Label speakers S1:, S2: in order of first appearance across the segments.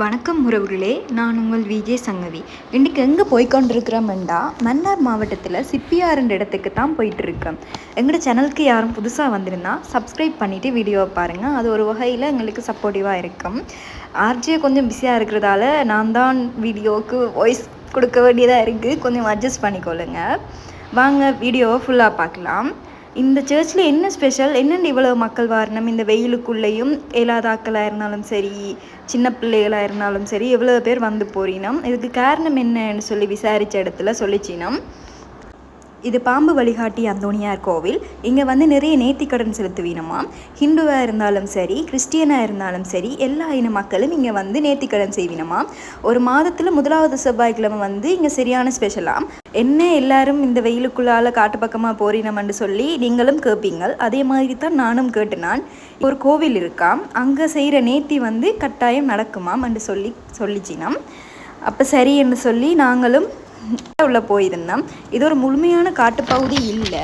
S1: வணக்கம் உறவுகளே. நான் உங்கள் விஜய் சங்கவி. இன்றைக்கி எங்கே போய்கொண்டிருக்கிறோம்டா மன்னார் மாவட்டத்தில் சிப்பியாருன்ற இடத்துக்கு தான் போயிட்டுருக்கேன் எங்களோட சேனலுக்கு யாரும் புதுசாக வந்திருந்தா சப்ஸ்கிரைப் பண்ணிவிட்டு வீடியோவை பாருங்கள் அது ஒரு வகையில் எங்களுக்கு சப்போர்ட்டிவாக இருக்கும். ஆர்ஜே கொஞ்சம் பிஸியாக இருக்கிறதால நான் தான் வீடியோவுக்கு வாய்ஸ் கொடுக்க வேண்டியதாக இருக்குது கொஞ்சம் அட்ஜஸ்ட் பண்ணிக்கொள்ளுங்க வாங்க வீடியோவை ஃபுல்லாக பார்க்கலாம். இந்த சர்ச்சில் என்ன ஸ்பெஷல் என்னென்ன இவ்வளோ மக்கள் வாரணம்? இந்த வெயிலுக்குள்ளேயும் ஏலாதாக்களாக இருந்தாலும் சரி சின்ன பிள்ளைகளாக இருந்தாலும் சரி எவ்வளோ பேர் வந்து போறினோம் இதுக்கு காரணம் என்னன்னு சொல்லி விசாரித்த இடத்துல சொல்லிச்சினோம். இது பாம்பு வழிகாட்டி அந்தோனியார் கோவில். இங்கே வந்து நிறைய நேர்த்திக்கடன் செலுத்துவீனமாம். ஹிந்துவாக இருந்தாலும் சரி கிறிஸ்டியனாக இருந்தாலும் சரி எல்லா இன மக்களும் இங்கே வந்து நேர்த்திக்கடன் செய்வினமாம். ஒரு மாதத்தில் முதலாவது செவ்வாய்க்கிழமை வந்து இங்கே சரியான ஸ்பெஷலாம் என்ன எல்லாரும் இந்த வெயிலுக்குள்ளால் காட்டு பக்கமாக போறினம்னு சொல்லி நீங்களும் கேட்பீங்கள் அதே மாதிரி தான் நானும் கேட்டுனான் ஒரு கோவில் இருக்காம் அங்கே செய்கிற நேர்த்தி வந்து கட்டாயம் நடக்குமாம் என்று சொல்லி சொல்லிச்சினம். அப்போ சரி என்று சொல்லி நாங்களும் உள்ள போயிருந்தோம் இது ஒரு முழுமையான காட்டுப்பகுதி இல்லை.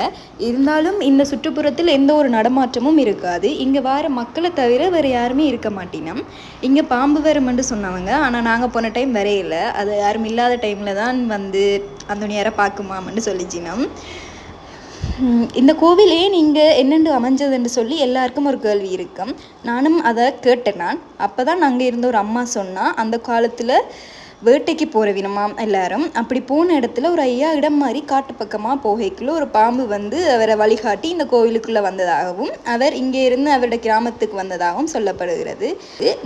S1: இருந்தாலும் இந்த சுற்றுப்புறத்தில் எந்த ஒரு நடமாற்றமும் இருக்காது. இங்கே வர மக்களை தவிர வேறு யாருமே இருக்க மாட்டினோம். இங்கே பாம்பு வருமென்று சொன்னவங்க. ஆனால் நாங்கள் போன டைம் வரையில அது யாரும் இல்லாத டைமில் தான் வந்து அந்த நேரம் பார்க்குமாமன்னு சொல்லிச்சினோம். இந்த கோவில் ஏன் இங்கே என்னென்று அமைஞ்சதுன்னு சொல்லி எல்லாருக்கும் ஒரு கேள்வி இருக்கும். நானும் அதை கேட்டேன் நான். அப்போ தான் நாங்கள் இருந்த ஒரு அம்மா சொன்னால் அந்த காலத்தில் வேட்டைக்கு போகிற வினமாம் எல்லாரும் அப்படி போன இடத்துல ஒரு ஐயா இடம் மாதிரி காட்டு பக்கமாக போகைக்குள்ள ஒரு பாம்பு வந்து அவரை வழிகாட்டி இந்த கோவிலுக்குள்ளே வந்ததாகவும் அவர் இங்கே இருந்து அவரோட கிராமத்துக்கு வந்ததாகவும் சொல்லப்படுகிறது.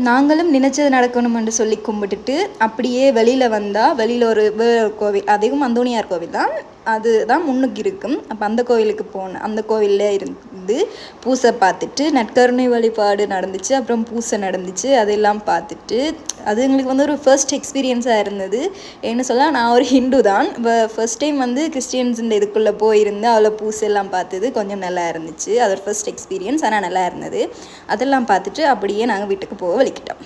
S1: நாங்களும் நினைச்சது நடக்கணும் என்று சொல்லி கும்பிட்டுட்டு அப்படியே வெளியில் வந்தால் வெளியில் ஒரு கோவில் அதிகம் அந்தோனியார் கோவில் தான். அதுதான் முன்னுக்கு இருக்கும். அப்போ அந்த கோவிலுக்கு போனேன் அந்த கோவிலில் இருந்து வந்து பூசை பார்த்துட்டு நட்கருணை வழிபாடு நடந்துச்சு அப்புறம் பூசை நடந்துச்சு அதெல்லாம் பார்த்துட்டு அது எங்களுக்கு வந்து ஒரு ஃபர்ஸ்ட் எக்ஸ்பீரியன்ஸாக இருந்தது. என்ன சொல்ல நான் ஒரு ஹிந்து தான். ஃபர்ஸ்ட் டைம் வந்து கிறிஸ்டியன்ஸ் இந்த இதுக்குள்ளே போயிருந்து அவ்வளோ பூசை எல்லாம் பார்த்தது கொஞ்சம் நல்லா இருந்துச்சு. அது ஒரு ஃபர்ஸ்ட் எக்ஸ்பீரியன்ஸ் ஆனால் நல்லா இருந்தது. அதெல்லாம் பார்த்துட்டு அப்படியே நாங்கள் வீட்டுக்கு போக வலிக்கிட்டோம்